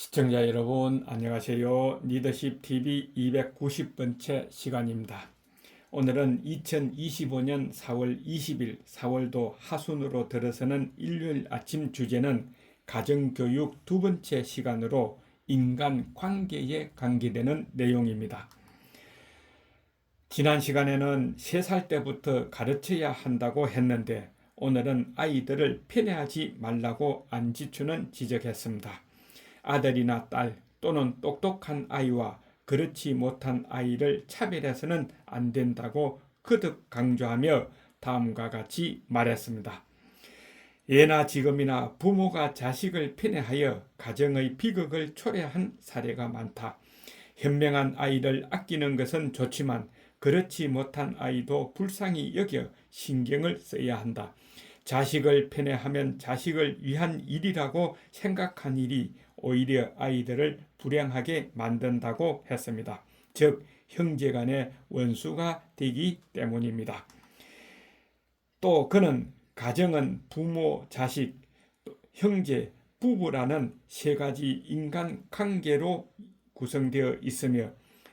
시청자 여러분 안녕하세요. 리더십 TV 290번째 시간입니다. 오늘은 2025년 4월 20일 4월도 하순으로 들어서는 일요일 아침 주제는 가정교육 두 번째 시간으로 인간 관계에 관계되는 내용입니다. 지난 시간에는 3살 때부터 가르쳐야 한다고 했는데 오늘은 아이들을 편애하지 말라고 안지추는 지적했습니다. 아들이나 딸 또는 똑똑한 아이와 그렇지 못한 아이를 차별해서는 안 된다고 거듭 강조하며 다음과 같이 말했습니다. 예나 지금이나 부모가 자식을 편애하여 가정의 비극을 초래한 사례가 많다. 현명한 아이를 아끼는 것은 좋지만 그렇지 못한 아이도 불쌍히 여겨 신경을 써야 한다. 자식을 편애하면 자식을 위한 일이라고 생각한 일이 오히려 아이들을 불행하게 만든다고 했습니다. 즉, 형제 간의 원수가 되기 때문입니다. 또 그는 가정은 부모, 자식, 형제, 부부라는 세 가지 인간 관계로 구성되어 있으며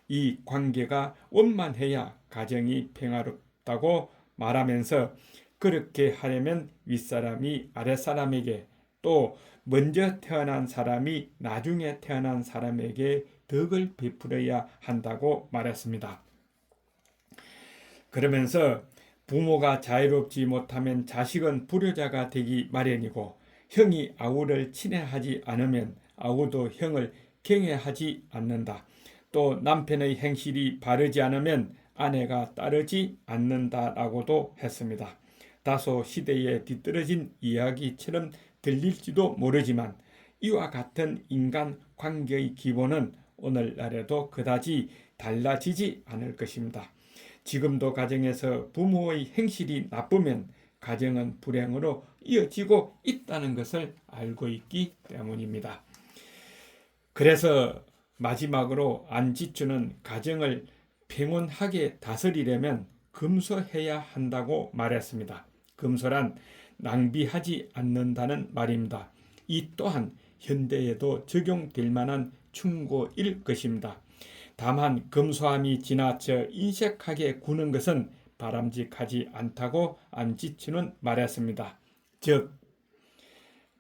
이 관계가 원만해야 가정이 평화롭다고 말하면서 그렇게 하려면 윗사람이 아랫사람에게 또 먼저 태어난 사람이 나중에 태어난 사람에게 덕을 베풀어야 한다고 말했습니다. 그러면서 부모가 자유롭지 못하면 자식은 불효자가 되기 마련이고 형이 아우를 친애하지 않으면 아우도 형을 경애하지 않는다. 또 남편의 행실이 바르지 않으면 아내가 따르지 않는다라고도 했습니다. 다소 시대에 뒤떨어진 이야기처럼 들릴지도 모르지만 이와 같은 인간 관계의 기본은 오늘날에도 그다지 달라지지 않을 것입니다. 지금도 가정에서 부모의 행실이 나쁘면 가정은 불행으로 이어지고 있다는 것을 알고 있기 때문입니다. 그래서 마지막으로 안지추는 가정을 평온하게 다스리려면 금소해야 한다고 말했습니다. 금소란 낭비하지 않는다는 말입니다. 이 또한 현대에도 적용될 만한 충고일 것입니다. 다만 금소함이 지나쳐 인색하게 구는 것은 바람직하지 않다고 안지치는 말했습니다. 즉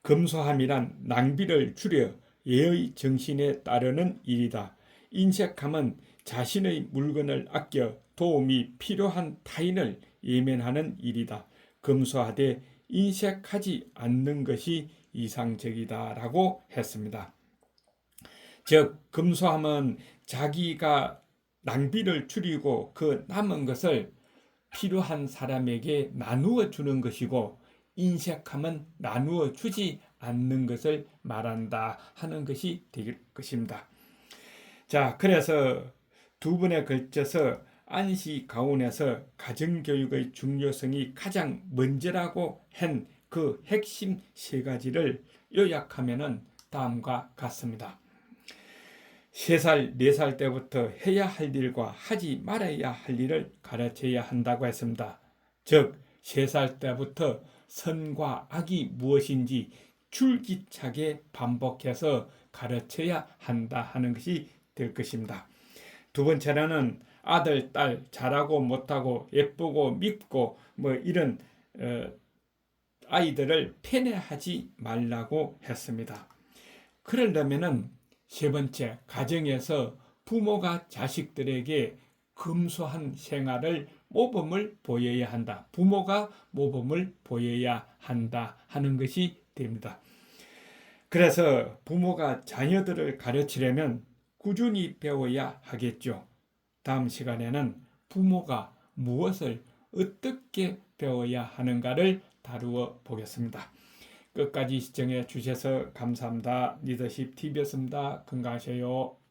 금소함이란 낭비를 줄여 예의 정신에 따르는 일이다. 인색함은 자신의 물건을 아껴 도움이 필요한 타인을 예면하는 일이다. 금소하되 인색하지 않는 것이 이상적이다라고 했습니다. 즉 금소함은 자기가 낭비를 줄이고 그 남은 것을 필요한 사람에게 나누어 주는 것이고 인색함은 나누어 주지 않는 것을 말한다 하는 것이 될 것입니다. 자, 그래서 두 번에 걸쳐서 안시 가운에서 가정교육의 중요성이 가장 먼저라고 한 그 핵심 세 가지를 요약하면 다음과 같습니다. 세 살, 네살 때부터 해야 할 일과 하지 말아야 할 일을 가르쳐야 한다고 했습니다. 즉, 세살 때부터 선과 악이 무엇인지 줄기차게 반복해서 가르쳐야 한다 하는 것이 될 것입니다. 두 번째로는 아들, 딸 잘하고 못하고 예쁘고 밉고 뭐 이런 어, 아이들을 편애하지 말라고 했습니다. 그러려면은 세 번째 가정에서 부모가 자식들에게 금소한 생활을 모범을 보여야 한다. 부모가 모범을 보여야 한다 하는 것이 됩니다. 그래서 부모가 자녀들을 가르치려면 꾸준히 배워야 하겠죠. 다음 시간에는 부모가 무엇을 어떻게 배워야 하는가를 다루어 보겠습니다. 끝까지 시청해 주셔서 감사합니다. 리더십 TV였습니다. 건강하세요.